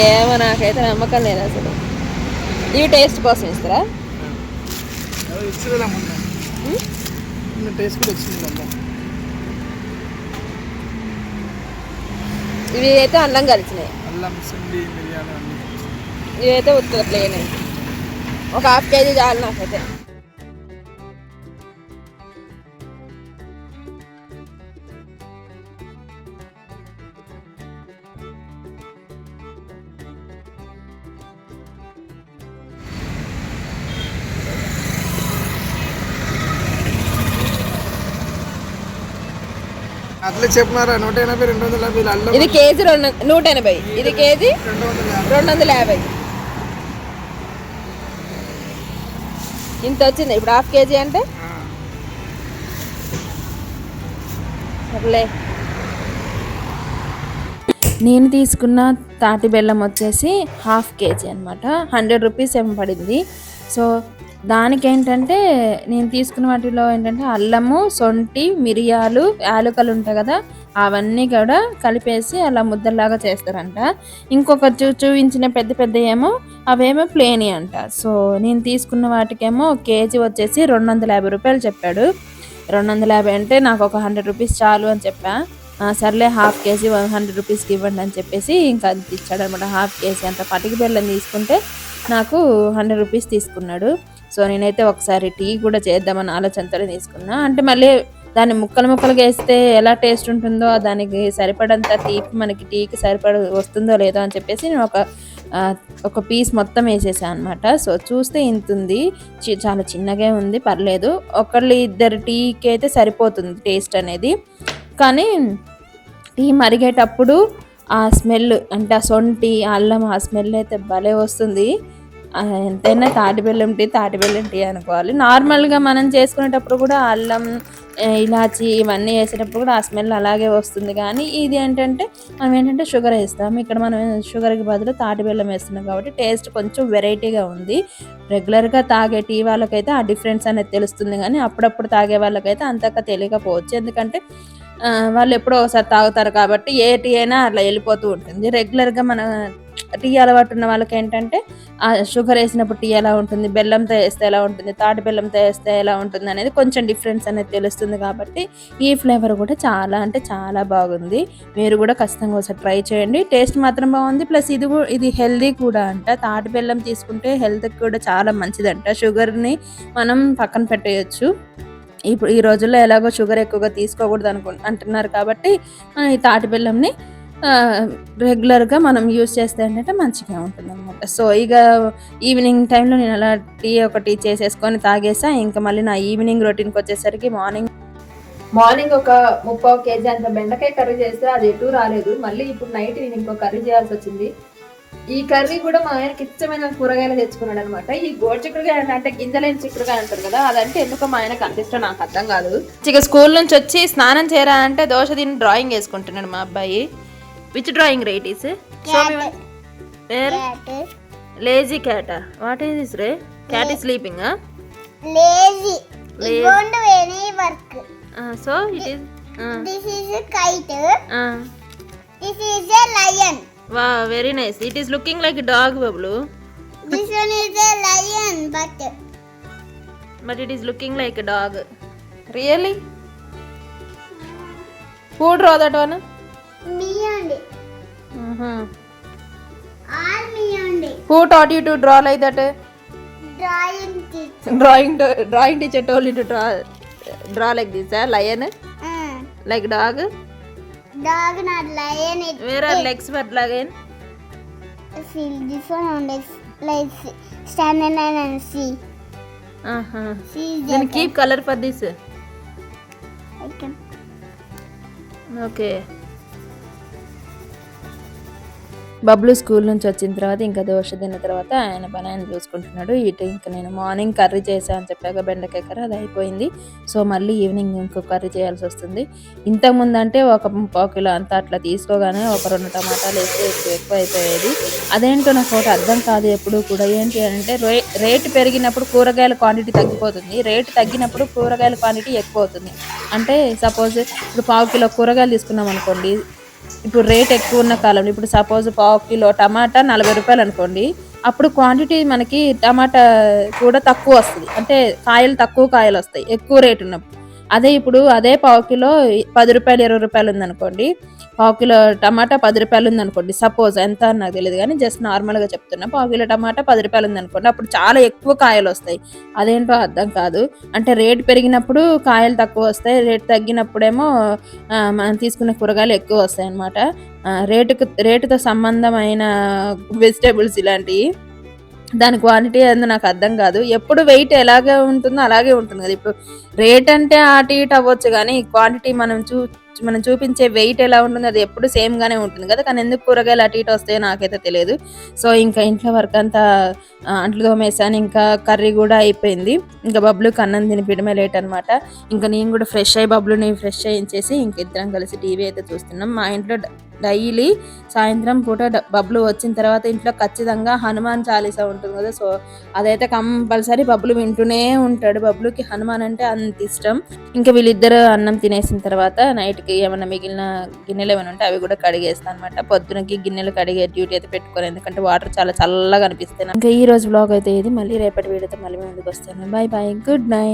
ఏమో నాకైతే నమ్మకం లేదు అసలు. ఇవి టేస్ట్ కోసం ఇస్తారా? ఇవి అయితే అన్నం కలిసినాయి. ఇవి అయితే ఉత్తర ఒక హాఫ్ కేజీ చాలు నాకైతే. అట్లే చెప్పినారా? నూట ఎనభై రెండు వందల యాభై అల్లం ఇది కేజీ రెండు నూట ఎనభై ఇది కేజీ రెండు వందల యాభై. ఇంత వచ్చింది ఇప్పుడు హాఫ్ కేజీ అంటే. సర్లే. నేను తీసుకున్న తాటి బెల్లం వచ్చేసి హాఫ్ కేజీ అనమాట హండ్రెడ్ రూపీస్ ఏమో పడింది. సో దానికి ఏంటంటే నేను తీసుకున్న వాటిలో ఏంటంటే అల్లము సొంటి మిరియాలు యాలుకలు ఉంటాయి కదా అవన్నీ కూడా కలిపేసి అలా ముద్దలాగా చేస్తారంట. ఇంకొక చూ చూపించిన పెద్ద పెద్ద ఏమో అవేమో ప్లేని అంట. సో నేను తీసుకున్న వాటికేమో కేజీ వచ్చేసి రెండు వందల యాభై రూపాయలు చెప్పాడు. రెండు వందల యాభై అంటే నాకు ఒక హండ్రెడ్ రూపీస్ చాలు అని చెప్పా. సర్లే హాఫ్ కేజీ వన్ హండ్రెడ్ రూపీస్కి ఇవ్వండి అని చెప్పేసి ఇంకా అది ఇచ్చాడు అనమాట హాఫ్ కేజీ అంత పటికి బెల్లం తీసుకుంటే నాకు హండ్రెడ్ రూపీస్ తీసుకున్నాడు. సో నేనైతే ఒకసారి టీ కూడా చేద్దామని ఆలోచనతో తీసుకున్నా. అంటే మళ్ళీ దాన్ని ముక్కలు ముక్కలుగా వేస్తే ఎలా టేస్ట్ ఉంటుందో దానికి సరిపడంత తీపి మనకి టీకి సరిపడ వస్తుందో లేదో అని చెప్పేసి నేను ఒక ఒక పీస్ మొత్తం వేసేసాను అనమాట సో చూస్తే ఇంత ఉంది. చి- చాలా చిన్నగా ఉంది. పర్లేదు. ఒకళ్ళు ఇద్దరు టీకి అయితే సరిపోతుంది టేస్ట్ అనేది. కానీ టీ మరిగేటప్పుడు ఆ స్మెల్ అంటే ఆ సొంటి అల్లం ఆ స్మెల్ అయితే భలే వస్తుంది. ఎంతైనా తాటిబెల్లం టీ తాటిబెల్లం టీ అనుకోవాలి. నార్మల్గా మనం చేసుకునేటప్పుడు కూడా అల్లం ఇలాచి ఇవన్నీ వేసేటప్పుడు కూడా ఆ స్మెల్ అలాగే వస్తుంది. కానీ ఇది ఏంటంటే మనం ఏంటంటే షుగర్ వేస్తాం. ఇక్కడ మనం షుగర్కి బదులు తాటి బెల్లం వేస్తున్నాం కాబట్టి టేస్ట్ కొంచెం వెరైటీగా ఉంది. రెగ్యులర్గా తాగే టీ వాళ్ళకైతే ఆ డిఫరెన్స్ అనేది తెలుస్తుంది. కానీ అప్పుడప్పుడు తాగే వాళ్ళకైతే అంతగా తెలియకపోవచ్చు. ఎందుకంటే వాళ్ళు ఎప్పుడో ఒకసారి తాగుతారు కాబట్టి ఏ టీ అయినా అట్లా వెళ్ళిపోతూ ఉంటుంది. రెగ్యులర్గా మన టీ అలవాటు ఉన్న వాళ్ళకి ఏంటంటే ఆ షుగర్ వేసినప్పుడు టీ ఎలా ఉంటుంది బెల్లంతో వేస్తే ఎలా ఉంటుంది తాటి బెల్లంతో వేస్తే ఎలా ఉంటుంది అనేది కొంచెం డిఫరెన్స్ అనేది తెలుస్తుంది కాబట్టి ఈ ఫ్లేవర్ కూడా చాలా అంటే చాలా బాగుంది. మీరు కూడా ఖచ్చితంగా ఒకసారి ట్రై చేయండి. టేస్ట్ మాత్రం బాగుంది ప్లస్ ఇది ఇది హెల్దీ కూడా అంట. తాటి బెల్లం తీసుకుంటే హెల్త్కి కూడా చాలా మంచిదంట. షుగర్ని మనం పక్కన పెట్టేయచ్చు. ఇప్పుడు ఈ రోజుల్లో ఎలాగో షుగర్ ఎక్కువగా తీసుకోకూడదు అనుకు అంటున్నారు కాబట్టి మనం ఈ తాటి బెల్లంని రెగ్యులర్గా మనం యూస్ చేస్తే ఏంటంటే మంచిగా ఉంటుంది అనమాట సో ఇక ఈవినింగ్ టైంలో నేను అలా టీ ఒకటి చేసేసుకొని తాగేసా ఇంకా మళ్ళీ నా ఈవినింగ్ రొటీన్కి వచ్చేసరికి మార్నింగ్ మార్నింగ్ ఒక ముప్పై కేజీ అంత బెండకాయ కర్రీ చేస్తే అది ఎటు రాలేదు. మళ్ళీ ఇప్పుడు నైట్ నేను ఇంకో కర్రీ చేయాల్సి వచ్చింది. ఈ కర్రీ కూడా మా ఆయనకి ఇష్టమైన కూరగాయలు తెచ్చుకున్నాడు అనమాట ఈ గోడు చిక్కుడుకాయ అంటే గింజలేని చిక్కుడుకాయ అంటారు కదా అదంటే ఎందుకో మా ఆయనకు అంత ఇష్టం నాకు అర్థం కాదు. ఇక స్కూల్ నుంచి వచ్చి స్నానం చేయరా అంటే దోశ తిని డ్రాయింగ్ వేసుకుంటున్నాడు మా అబ్బాయి. Which drawing right is lazy cat what is this ray cat is sleeping any work. So it is. Uh. This is a lion. వా very nice it is looking like dog Bablu This one is a lion, but but it is looking like dog really who draw that one me only. All me only. Who taught you to draw like that Drawing teacher. Drawing drawing teacher told you to draw draw like this lion Uh, like dog Dog not lion. It, Where are it, legs for lion? See, this one on legs. Let's stand and see. Uh huh. See, then keep color for this. I can. Okay. Bablu school నుంచి వచ్చిన తర్వాత ఇంకా దోశ తిన్న తర్వాత ఆయన పని ఆయన చూసుకుంటున్నాడు. ఇటు ఇంకా నేను మార్నింగ్ కర్రీ చేసా అని చెప్పాక బెండకాయ కర్రీ అది అయిపోయింది. సో మళ్ళీ ఈవినింగ్ ఇంకో కర్రీ చేయాల్సి వస్తుంది. ఇంతకుముందు అంటే ఒక పావు కిలో అంతా అట్లా తీసుకోగానే ఒక రెండు టమాటాలు వేస్తే ఎక్కువ ఎక్కువ అయిపోయేది. అదేంటో నాకు ఒకటి అర్థం కాదు ఎప్పుడు కూడా. ఏంటి అంటే రే రేటు పెరిగినప్పుడు కూరగాయల క్వాంటిటీ తగ్గిపోతుంది. రేటు తగ్గినప్పుడు కూరగాయల క్వాంటిటీ ఎక్కువ అవుతుంది. అంటే సపోజ్ ఇప్పుడు పావు కిలో కూరగాయలు తీసుకున్నాం అనుకోండి ఇప్పుడు రేట్ ఎక్కువ ఉన్న కాలంలో ఇప్పుడు సపోజ్ పావు కిలో టమాటా నలభై రూపాయలు అనుకోండి అప్పుడు క్వాంటిటీ మనకి టమాటా కూడా తక్కువ వస్తుంది. అంటే కాయలు తక్కువ కాయలు వస్తాయి ఎక్కువ రేట్ ఉన్నప్పుడు. అదే ఇప్పుడు అదే పావు కిలో పది రూపాయలు ఇరవై రూపాయలు ఉందనుకోండి. పావు కిలో టమాటా పది రూపాయలు ఉందనుకోండి. సపోజ్ ఎంత అని నాకు తెలియదు కానీ జస్ట్ నార్మల్గా చెప్తున్నా. పావు కిలో టమాటా పది రూపాయలు ఉందనుకోండి. అప్పుడు చాలా ఎక్కువ కాయలు వస్తాయి. అదేంటో అర్థం కాదు. అంటే రేట్ పెరిగినప్పుడు కాయలు తక్కువ వస్తాయి. రేట్ తగ్గినప్పుడేమో మనం తీసుకునే కూరగాయలు ఎక్కువ వస్తాయి అన్నమాట రేటుకు రేటుతో సంబంధమైన వెజిటేబుల్స్ ఇలాంటివి దాని క్వాంటిటీ అనేది నాకు అర్థం కాదు. ఎప్పుడు వెయిట్ ఎలాగే ఉంటుందో అలాగే ఉంటుంది కదా. ఇప్పుడు రేట్ అంటే అటు ఇటు అవ్వచ్చు కానీ క్వాంటిటీ మనం చూ మనం చూపించే వెయిట్ ఎలా ఉంటుంది అది ఎప్పుడు సేమ్గానే ఉంటుంది కదా. కానీ ఎందుకు కూరగాయలు అటు ఇటు వస్తాయో నాకైతే తెలియదు. సో ఇంకా ఇంట్లో వర్క్ అంతా అంట్లు తోమేసాను ఇంకా కర్రీ కూడా అయిపోయింది. ఇంకా బబ్లుకి అన్నం తినిపించడమే లేట్ అనమాట ఇంకా నేను కూడా ఫ్రెష్ అయ్యి బబ్లుని ఫ్రెష్ చేయించేసి ఇంక ఇద్దరం కలిసి టీవీ అయితే చూస్తున్నాం. మా ఇంట్లో డైలీ సాయంత్రం పూట బబ్బులు బబ్లు వచ్చిన తర్వాత ఇంట్లో ఖచ్చితంగా హనుమాన్ చాలీసా ఉంటుంది కదా. సో అదైతే కంపల్సరీ బబ్లు వింటూనే ఉంటాడు. బబ్బులుకి హనుమాన్ అంటే అంత ఇష్టం. ఇంకా వీళ్ళిద్దరు అన్నం తినేసిన తర్వాత నైట్కి ఏమైనా మిగిలిన గిన్నెలు ఏమైనా ఉంటే అవి కూడా కడిగేస్తాను అనమాట పొద్దునకి గిన్నెలు కడిగే డ్యూటీ అయితే పెట్టుకోరు ఎందుకంటే వాటర్ చాలా చల్లగా అనిపిస్తాయి ఇంకా ఈ రోజు బ్లాగ్ అయితే ఇది. మళ్ళీ రేపటి వీడియోతో మళ్ళీ ముందుకు వస్తాను. Bye bye. Good night.